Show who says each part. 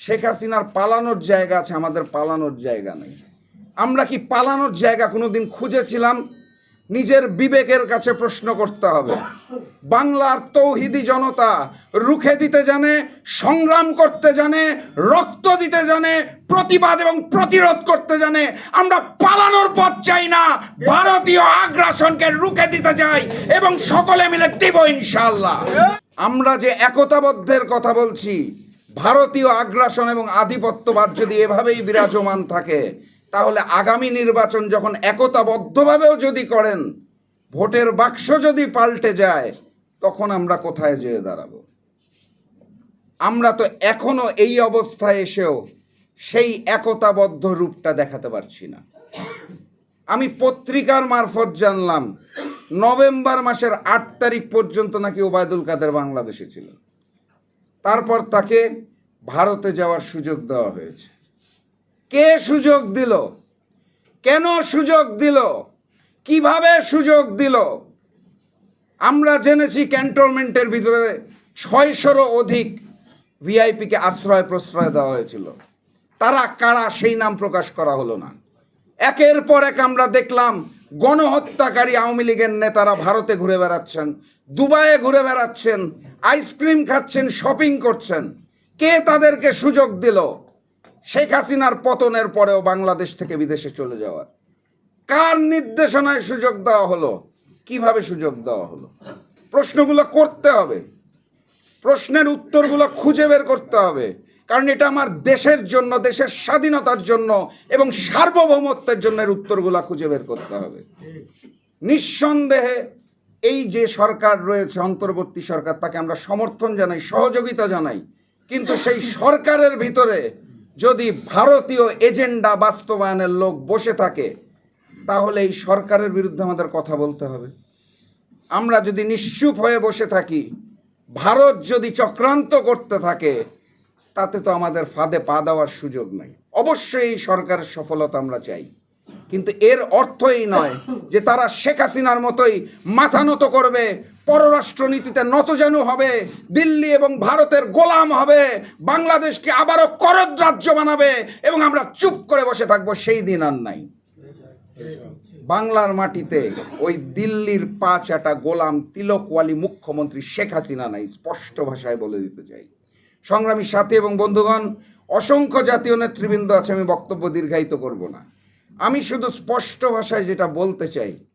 Speaker 1: শেখ হাসিনার পালানোর জায়গা আছে, আমাদের পালানোর জায়গা নেই। আমরা কি পালানোর জায়গা কোনোদিন খুঁজেছিলাম? নিজের বিবেকের কাছে প্রশ্ন করতে হবে। বাংলার তৌহিদি জনতা রুখে দিতে জানে, সংগ্রাম করতে জানে, রক্ত দিতে জানে, প্রতিবাদ এবং প্রতিরোধ করতে জানে। আমরা পালানোর পথ চাই না, ভারতীয় আগ্রাসনকে রুখে দিতে চাই এবং সকলে মিলে দিব ইনশাল্লাহ আমরা যে একতাবদ্ধের কথা বলছি ভারতীয় আগ্রাসন এবং আধিপত্যবাদ যদি এভাবেই বিরাজমান থাকে, তাহলে আগামী নির্বাচন যখন একতাবদ্ধভাবেও যদি করেন, ভোটের বাক্স যদি পাল্টে যায়, তখন আমরা কোথায় যেয়ে দাঁড়াবো? আমরা তো এখনও এই অবস্থায় এসেও সেই একতাবদ্ধ রূপটা দেখাতে পারছি না। আমি পত্রিকার মারফত জানলাম, নভেম্বর মাসের আট তারিখ পর্যন্ত নাকি ওবায়দুল কাদের বাংলাদেশে ছিল তারপর তাকে ভারতে যাওয়ার সুযোগ দেওয়া হয়েছে। কে সুযোগ দিল? কেন সুযোগ দিল? কীভাবে সুযোগ দিল? আমরা জেনেছি ক্যান্টনমেন্টের ভিতরে ছয়শোরও অধিক ভিআইপিকে আশ্রয় প্রশ্রয় দেওয়া হয়েছিল। তারা কারা সেই নাম প্রকাশ করা হলো না। একের পর এক আমরা দেখলাম গণহত্যাকারী আওয়ামী লীগের নেতারা ভারতে ঘুরে বেড়াচ্ছেন, দুবাইয়ে ঘুরে বেড়াচ্ছেন আইসক্রিম খাচ্ছেন শপিং করছেন। কে তাদেরকে সুযোগ দিল? শেখ হাসিনার পতনের পরেও বাংলাদেশ থেকে বিদেশে চলে যাওয়ার। কার নির্দেশনায় সুযোগ দেওয়া হলো? কীভাবে সুযোগ দেওয়া হলো? প্রশ্নগুলো করতে হবে। প্রশ্নের উত্তরগুলো খুঁজে বের করতে হবে। কারণ এটা আমার দেশের জন্য, দেশের স্বাধীনতার জন্য এবং সার্বভৌমত্বের জন্য উত্তরগুলো খুঁজে বের করতে হবে। নিঃসন্দেহে এই যে সরকার রয়েছে, অন্তর্বর্তী সরকার, তাকে আমরা সমর্থন জানাই, সহযোগিতা জানাই। কিন্তু সেই সরকারের ভিতরে যদি ভারতীয় এজেন্ডা বাস্তবায়নের লোক বসে থাকে, তাহলে এই সরকারের বিরুদ্ধে আমাদের কথা বলতে হবে। আমরা যদি নিশ্চুপ হয়ে বসে থাকি, ভারত যদি চক্রান্ত করতে থাকে, তাতে তো আমাদের ফাঁদে পা দেওয়ার সুযোগ নাই। অবশ্যই এই সরকারের সফলতা আমরা চাই। কিন্তু এর অর্থ এই নয় যে তারা শেখ হাসিনার মতোই মাথা নত করবে, পররাষ্ট্রনীতিতে নতজানু হবে, দিল্লি এবং ভারতের গোলাম হবে, বাংলাদেশকে আবারও করদ রাজ্য বানাবে এবং আমরা চুপ করে বসে থাকব, সেই দিন আর নাই। বাংলার মাটিতে ওই দিল্লির পাঁচ চাটা গোলাম তিলকওয়ালি মুখ্যমন্ত্রী শেখ হাসিনা নাই, স্পষ্ট ভাষায় বলে দিতে চাই। সংগ্রামী সাথী এবং বন্ধুগণ, অসংখ্য জাতীয় নেতৃবৃন্দ আছে, আমি বক্তব্য দীর্ঘায়িত করব না। আমি শুধু স্পষ্ট ভাষায় যেটা বলতে চাই